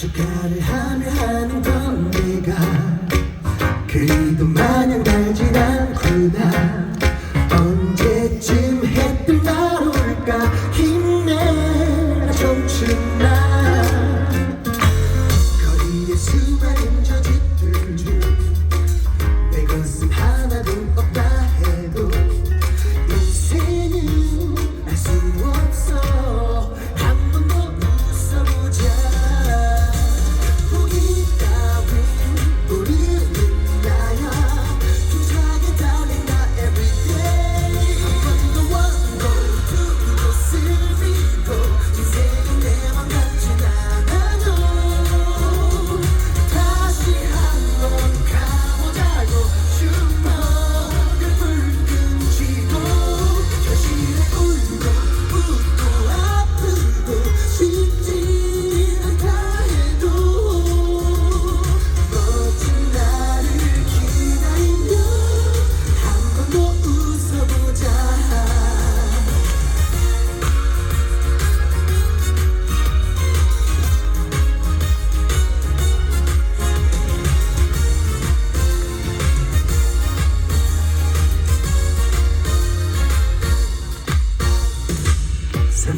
축하를 하며 하는 건 내가. 그리도 마냥 달진 않구나. 언제쯤 해뜰 날 올까? 힘내라 청춘아.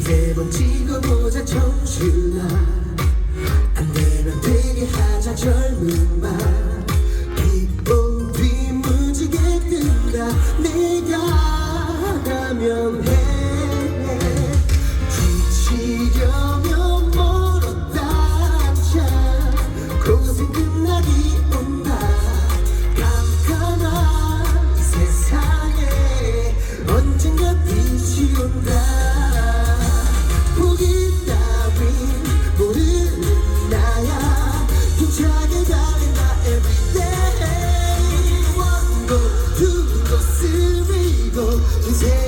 세번 찍어보자 정신아 Is it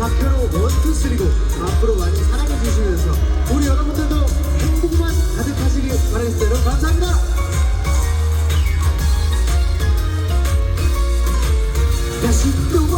박효로 원투쓰리고 앞으로 많이 사랑해 주시면서 우리 여러분들도 행복만 가득하시길 바라겠어요. 감사합니다. 다시 또